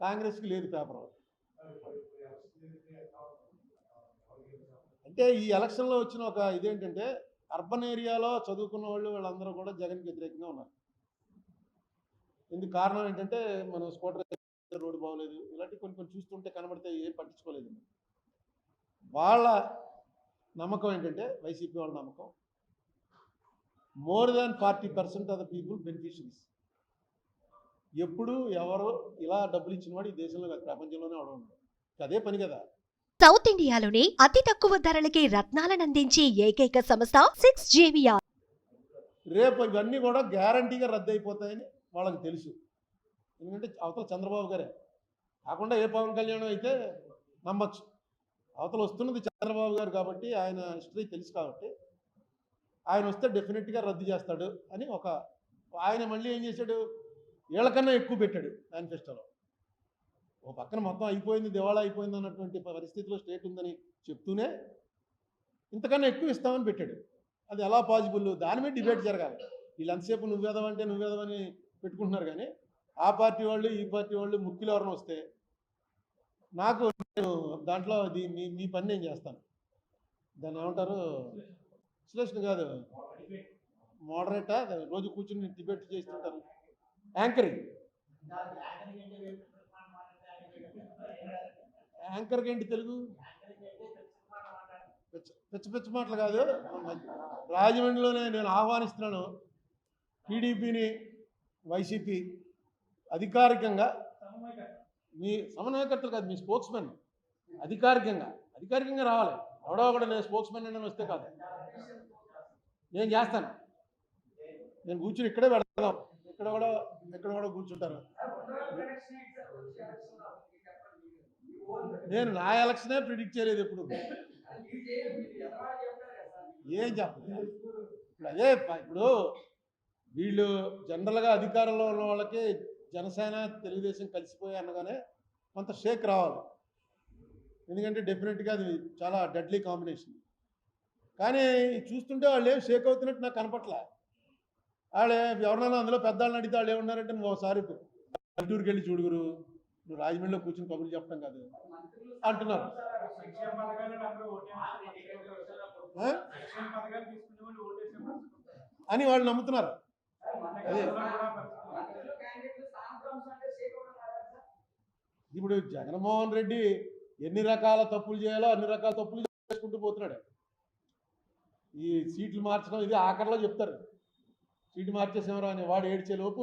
కాంగ్రెస్కి లేదు పేపర్. అంటే ఈ ఎలక్షన్లో వచ్చిన ఒక ఇదేంటంటే అర్బన్ ఏరియాలో చదువుకున్న వాళ్ళు వాళ్ళందరూ కూడా జగన్కి వ్యతిరేకంగా ఉన్నారు. ఇందుకు కారణం ఏంటంటే మనం స్కూటర్ రోడ్డు బాగోలేదు ఇలాంటి కొన్ని కొన్ని చూస్తుంటే కనబడితే ఏం పట్టించుకోలేదు వాళ్ళ నమ్మకం ఏంటంటే వైసీపీ వాళ్ళ నమ్మకం. More than forty percent of the people beneficiaries. ఎప్పుడు ఎవరు ఇలా డబ్బులు ఇచ్చిన వాడు ఈ దేశంలో కాదు, ప్రపంచంలోనే అవడం అదే పని కదా. సౌత్ ఇండియాలోనే అతి తక్కువ ధరలకి రత్నాలనందించే ఏకైక సంస్థ సిక్స్ జేవిఆర్. రేపు ఇవన్నీ కూడా గ్యారంటీగా రద్దు అయిపోతాయని వాళ్ళకి తెలుసు. ఎందుకంటే అవతల చంద్రబాబు గారే. కాకుండా ఏ పవన్ కళ్యాణ్ అయితే నమ్మచ్చు. అవతల వస్తున్నది చంద్రబాబు గారు కాబట్టి ఆయన హిస్టరీ తెలుసు కాబట్టి ఆయన వస్తే డెఫినెట్గా రద్దు చేస్తాడు అని ఒక ఆయన మళ్ళీ ఏం చేశాడు? వీళ్ళకన్నా ఎక్కువ పెట్టాడు మేనిఫెస్టోలో ఓ పక్కన మొత్తం అయిపోయింది దివాళా అయిపోయింది అన్నటువంటి పరిస్థితిలో స్టేట్ ఉందని చెప్తూనే ఇంతకన్నా ఎక్కువ ఇస్తామని పెట్టాడు. అది ఎలా పాసిబుల్ దాని మీద డిబేట్ జరగాలి. వీళ్ళు ఎంతసేపు నువ్వేదవంటే నువ్వేదవని పెట్టుకుంటున్నారు కానీ ఆ పార్టీ వాళ్ళు ఈ పార్టీ వాళ్ళు ముక్కులు ఎవరైనా వస్తే నాకు నేను దాంట్లో అది మీ మీ పని నేను చేస్తాను. దాన్ని ఏమంటారు? విశ్లేషణ కాదు. మోడరేటా రోజు కూర్చుని డిబేట్ చేస్తుంటారు. యాంకరింగ్. యాంకర్కి ఏంటి తెలుగు? పిచ్చ పిచ్చ మాటలు కాదు. రాజమండ్రిలోనే నేను ఆహ్వానిస్తున్నాను టీడీపీని వైసీపీ అధికారికంగా. మీ సమన్వయకర్తలు కాదు మీ స్పోక్స్మెన్ అధికారికంగా. అధికారికంగా రావాలి. ఎవడో ఒకటి నేను స్పోక్స్మెన్ అని వస్తే కాదు. నేను చేస్తాను. నేను కూర్చుని ఇక్కడే పెడతాను. ఇక్కడ కూడా ఇక్కడ కూడా కూర్చుంటారు. నేను నా ఎలక్షనే ప్రిడిక్ట్ చేయలేదు ఎప్పుడు. ఏం చెప్పలేదు ఇప్పుడు అదే ఇప్పుడు వీళ్ళు జనరల్గా అధికారంలో ఉన్న వాళ్ళకి జనసేన తెలుగుదేశం కలిసిపోయి అనగానే కొంత షేక్ రావాలి. ఎందుకంటే డెఫినెట్గా అది చాలా డెడ్లీ కాంబినేషన్. కానీ చూస్తుంటే వాళ్ళు ఏం షేక్ అవుతున్నట్టు నాకు కనపట్లే. వాళ్ళు ఎవరినైనా అందులో పెద్దవాళ్ళని అడిగితే వాళ్ళు ఏమన్నారంటే నువ్వు ఒకసారి పల్లెటూరుకి వెళ్ళి చూడుగురు నువ్వు రాజమండ్రిలో కూర్చుని కబుర్లు చెప్పడం కాదు అంటున్నారు. ఆ? అని వాళ్ళు నమ్ముతున్నారు. అదే. ఇప్పుడు జగన్మోహన్ రెడ్డి ఎన్ని రకాల తప్పులు చేయాలో అన్ని రకాల తప్పులు చేసుకుంటూ పోతున్నాడు. ఈ సీట్లు మార్చడం ఇది ఆఖరిలో చెప్తారు. సీటు మార్చేసేవరా అని వాడు ఏడ్చేలోపు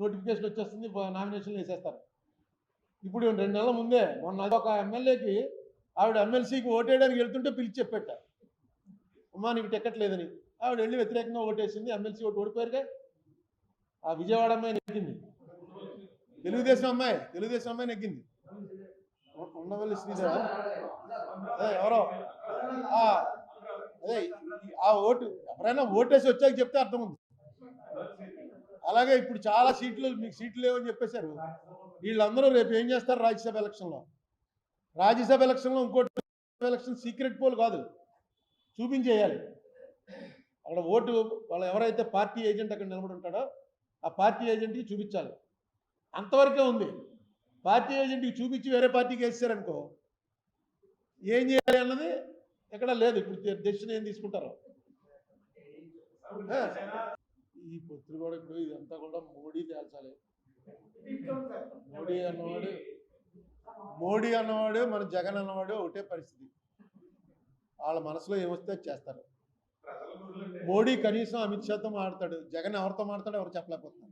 నోటిఫికేషన్ వచ్చేస్తుంది నామినేషన్లు వేసేస్తారు. ఇప్పుడు రెండు నెలల ముందే మొన్న ఒక ఎమ్మెల్యేకి ఆవిడ ఎమ్మెల్సీకి ఓటేయడానికి వెళ్తుంటే పిలిచి చెప్పేట. అమ్మా నీకు టికెట్ లేదని. ఆవిడ వెళ్ళి వ్యతిరేకంగా ఓటేసింది ఎమ్మెల్సీ ఓటు ఓడిపోయారుగా. ఆ విజయవాడ అమ్మాయి నెగ్గింది. తెలుగుదేశం అమ్మాయి తెలుగుదేశం అమ్మాయి నెగ్గింది. ఉండవల్లి శ్రీదేవ అదే ఎవరో? అదే ఆ ఓటు ఎవరైనా ఓటేసి వచ్చాక చెప్తే అర్థం ఉంది. అలాగే ఇప్పుడు చాలా సీట్లు మీకు సీట్లు లేవని చెప్పేశారు. వీళ్ళందరూ రేపు ఏం చేస్తారు రాజ్యసభ ఎలక్షన్లో? రాజ్యసభ ఎలక్షన్లో ఇంకోటి ఎలక్షన్ సీక్రెట్ పోల్ కాదు. చూపించేయాలి. అక్కడ ఓటు వాళ్ళు ఎవరైతే పార్టీ ఏజెంట్ అక్కడ నిలబడి ఉంటాడో ఆ పార్టీ ఏజెంట్కి చూపించాలి. అంతవరకే ఉంది. పార్టీ ఏజెంట్కి చూపించి వేరే పార్టీకి వేసారనుకో ఏం చేయాలి అన్నది ఎక్కడ లేదు. ఇప్పుడు డెసిషన్ ఏం తీసుకుంటారో? ఈ పొత్తులు కూడా ఇప్పుడు ఇదంతా కూడా మోడీ తేల్చాలి. మోడీ అన్నవాడు మోడీ అన్నవాడు మన జగన్ అన్నవాడు ఒకటే పరిస్థితి. వాళ్ళ మనసులో ఏమొస్తే చేస్తారు. మోడీ కనీసం అమిత్ షాతో మాడతాడు జగన్ ఎవరితో మాట్లాడో ఎవరు చెప్పలేకపోతున్నారు.